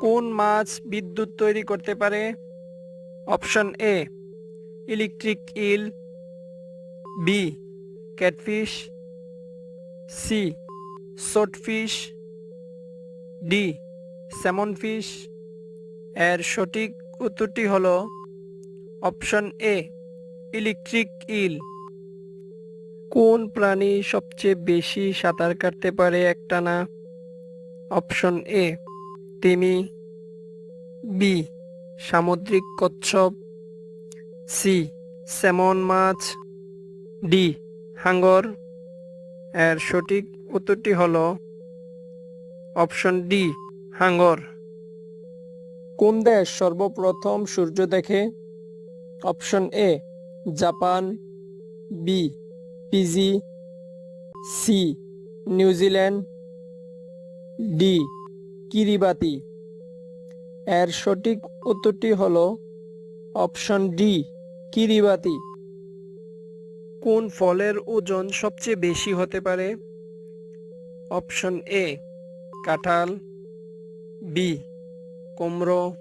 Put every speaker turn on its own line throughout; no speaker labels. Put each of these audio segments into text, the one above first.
কোন মাছ বিদ্যুৎ তৈরি করতে পারে? Option A, electric eel, B, catfish, C, সোটফিশ, D salmon fish এর সঠিক উত্তরটি হল অপশন এ, ইলেকট্রিক ইল। কোন প্রাণী সবচেয়ে বেশি সাঁতার কাটতে পারে একটানা? অপশন এ তিমি বি, সামুদ্রিক কচ্ছপ, সি, স্যামন মাছ, ডি, হাঙ্গর। এর সঠিক উত্তরটি হল অপশন ডি, হাঙ্গর। কোন দেশ সর্বপ্রথম সূর্য দেখে? Option A, Japan. B Fiji C New Zealand D Kiribati. এর সঠিক উত্তরটি হল অপশন ডি, কিরিবাতি। কোন ফলের ওজন সবচেয়ে বেশি হতে পারে? অপশন এ, কাঁঠাল। বি, কুমড়ো।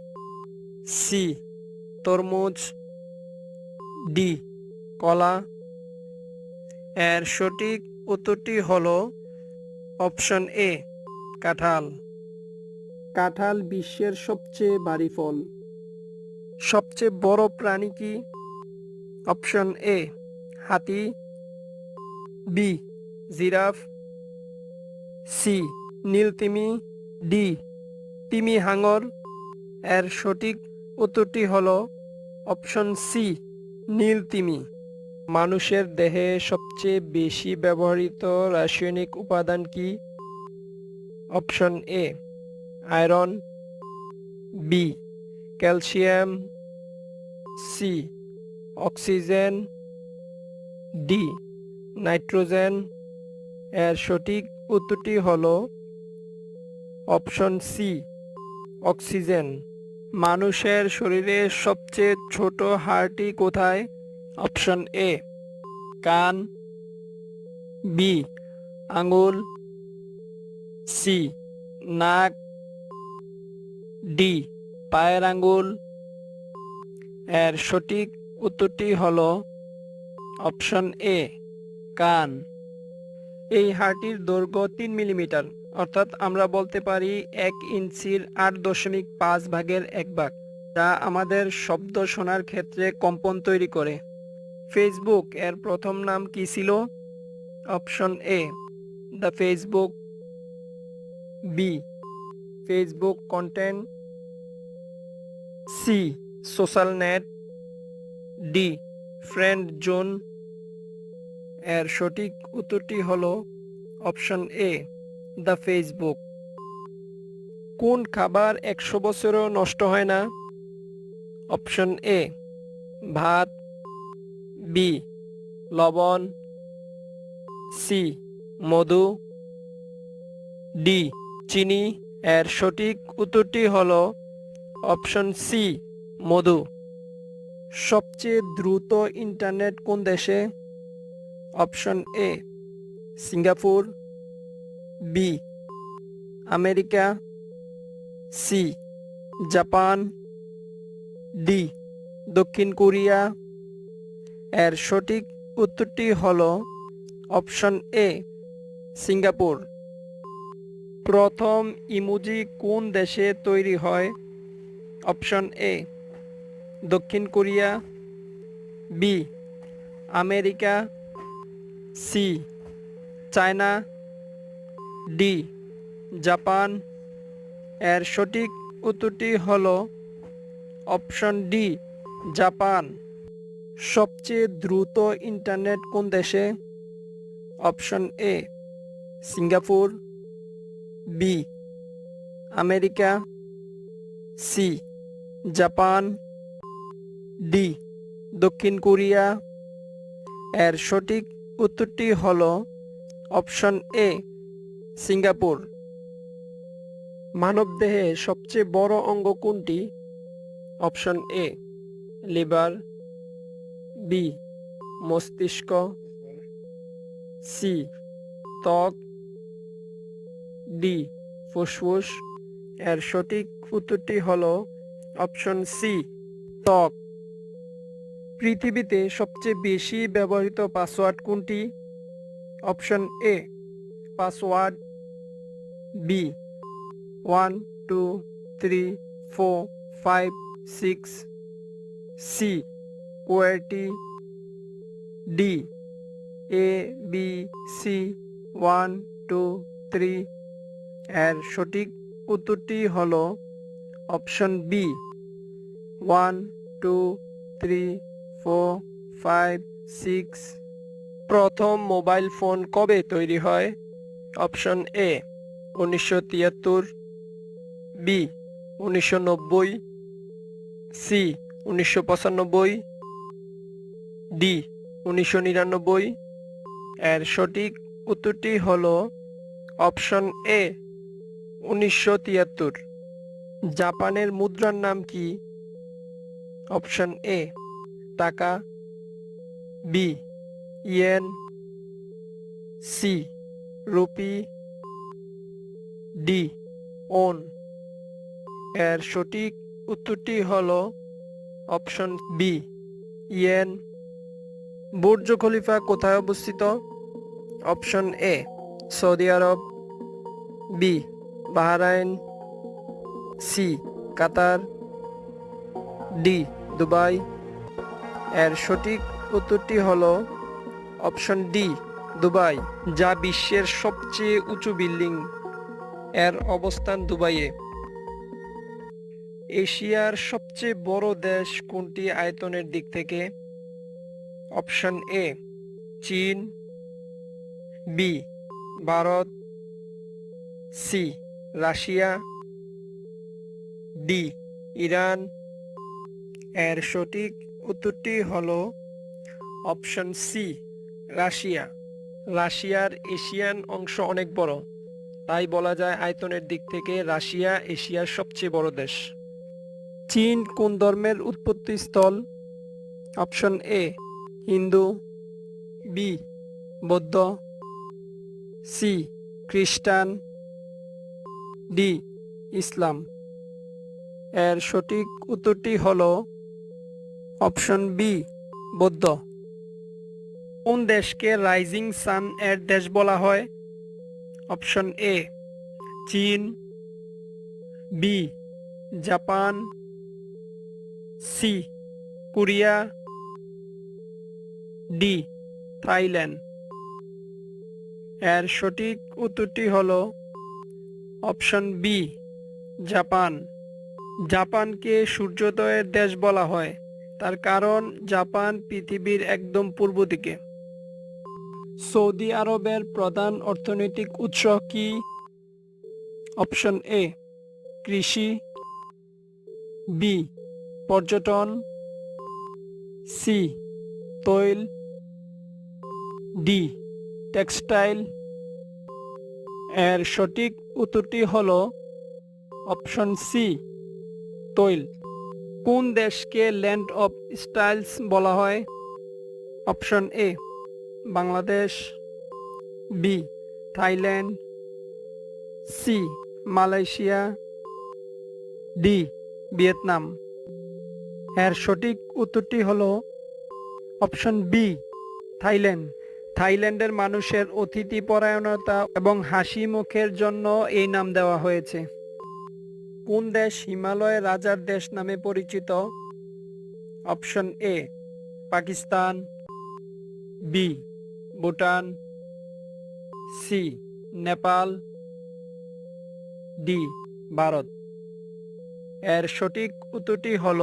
সি, তরমুজ। ডি, কলা। এর সঠিক উত্তরটি হল অপশন এ, কাঁঠাল। কাঁঠাল বিশ্বের সবচেয়ে ভারী ফল। সবচেয়ে বড় প্রাণী কি? অপশন এ, হাতি। B, giraffe. সি, নীলতিমি। ডি, তিমি হাঙর। এর সঠিক উত্তরটি হল অপশন সি, নীলতিমি। মানুষের দেহে সবচেয়ে বেশি ব্যবহৃত রাসায়নিক উপাদান কি? Option A iron B calcium C oxygen D nitrogen. এর সঠিক উত্তরটি হল অপশন সি অক্সিজেন। মানুষের শরীরে সবচেয়ে ছোট হাড়টি কোথায়? অপশন এ কান। বি আঙুল। সি নাক। ডি, পায়ের আঙ্গুল। এর সঠিক উত্তরটি হল অপশন এ, কান। এই হাড়টির দৈর্ঘ্য তিন মিলিমিটার, অর্থাৎ আমরা বলতে পারি এক ইঞ্চির আট দশমিক পাঁচ ভাগের এক ভাগ, যা আমাদের শব্দ শোনার ক্ষেত্রে কম্পন তৈরি করে। ফেসবুক এর প্রথম নাম কি ছিল? Option A, the Facebook B. Facebook content C social net D friend zone এর সঠিক উত্তরটি হল অপশন এ দ্য ফেসবুক কোন খাবার একশো বছরও নষ্ট হয় না? অপশন এ ভাত. বি লবণ. সি মধু. ডি চিনি। এর সঠিক উত্তরটি হল অপশন সি, মধু। সবচেয়ে দ্রুত ইন্টারনেট কোন দেশে? Option A, Singapore. B, America. C, Japan. D, দক্ষিণ কোরিয়া। এর সঠিক উত্তরটি হল অপশন এ, সিঙ্গাপুর। প্রথম ইমোজি কোন দেশে তৈরি হয়? অপশন এ, দক্ষিণ Korea, B, America, C, China, D, Japan. এর সঠিক উত্তরটি হল অপশন ডি, জাপান। সবচেয়ে দ্রুত ইন্টারনেট কোন দেশে? Option A, Singapore, B, America. C, Japan. D, দক্ষিণ কোরিয়া। এর সঠিক উত্তরটি হল অপশন এ, সিঙ্গাপুর। মানবদেহে সবচেয়ে বড় অঙ্গ কোনটি? Option A, liver. বি, মস্তিষ্ক। সি, ত্বক। ডি, ফুসফুস। এর সঠিক উত্তরটি হল অপশন সি, ত্বক। পৃথিবীতে সবচেয়ে বেশি ব্যবহৃত পাসওয়ার্ড কোনটি? Option A, password B. One, two, three, four, five, six. C qwerty D? A, B, C, one, two, three. এর সঠিক উত্তরটি হল option B one two three four five six প্রথম মোবাইল ফোন কবে তৈরি হয়? অপশন এ উনিশশো তিয়াত্তর। বি উনিশশো নব্বই। সি উনিশশো পঁচানব্বই। ডি উনিশশো নিরানব্বই। এর সঠিক উত্তরটি হল অপশন এ উনিশশো তিয়াত্তর। জাপানের মুদ্রার নাম কি? অপশন এ, টাকা। B, yen. C, rupee. D, won. এর সঠিক উত্তরটি হল option B, yen. Burj Khalifa কোথায় অবস্থিত? Option A, Saudi Arab. B Bahrain, C, Qatar, D, Dubai. এর সঠিক উত্তরটি হল অপশন ডি, দুবাই, যা বিশ্বের সবচেয়ে উঁচু বিল্ডিং। এর অবস্থান দুবাইয়ে। এশিয়ার সবচেয়ে বড় দেশ কোনটি আয়তনের দিক থেকে? অপশন এ, চীন। B, Bharat. C Russia, D, Iran. এর সঠিক উত্তরটি হল অপশন সি, রাশিয়া। রাশিয়ার এশিয়ান অংশ অনেক বড়, তাই বলা যায় আয়তনের দিক থেকে রাশিয়া এশিয়ার সবচেয়ে বড় দেশ। চীন কোন ধর্মের উৎপত্তি স্থল? Option A, Hindu. বি, বৌদ্ধ। সি, খ্রিস্টান। ডি, ইসলাম। এর সঠিক উত্তরটি হল অপশন বি, বৌদ্ধ। কোন দেশকে রাইজিং সান এর দেশ বলা হয়? অপশন এ, চীন। B, Japan. C, Korea. D, Thailand. এর সঠিক উত্তরটি হল অপশন বি জাপান। জাপানকে সূর্যোদয়ের দেশ বলা হয়। তার কারণ জাপান পৃথিবীর একদম পূর্ব দিকে। সৌদি আরবের প্রধান অর্থনৈতিক উৎস কি? অপশন এ কৃষি। বি পর্যটন। সি তৈল। D textile. এর সঠিক উত্তরটি হল অপশন সি, তৈল। কোন দেশকে ল্যান্ড অফ স্টাইলস বলা হয়? Option A, Bangladesh. B, Thailand. C, Malaysia. D, Vietnam. এর সঠিক উত্তরটি হল অপশন বি, থাইল্যান্ড। থাইল্যান্ডের মানুষের অতিথি পরায়ণতা এবং হাসি মুখের জন্য এই নাম দেওয়া হয়েছে। কোন দেশ? হিমালয় রাজার দেশ নামে পরিচিত। Option A, Pakistan. B, Bhutan. C, Nepal. D, Bharat. এর সঠিক উত্তরটি হল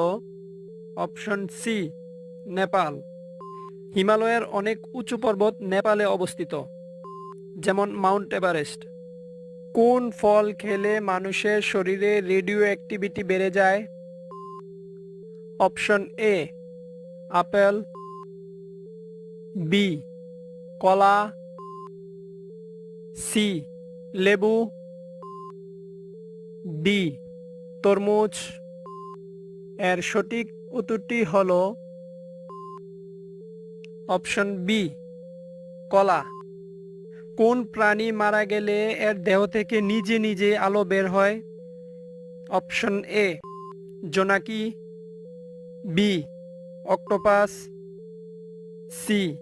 অপশন সি, নেপাল। হিমালয়ের অনেক উঁচু পর্বত নেপালে অবস্থিত, যেমন মাউন্ট এভারেস্ট। কোন ফল খেলে মানুষের শরীরে রেডিও অ্যাক্টিভিটি বেড়ে যায়? Option A, apple. বি, কলা। সি, লেবু। ডি, তরমুজ। এর সঠিক উত্তরটি হল অপশন বি কলা। কোন প্রাণী মারা গেলে এর দেহ থেকে নিজে নিজে আলো বের হয়? অপশন এ জোনাকি। B octopus. C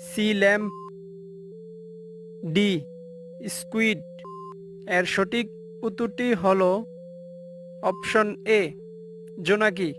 sea lamp D squid এর সঠিক উত্তরটি হল অপশন এ জোনাকি।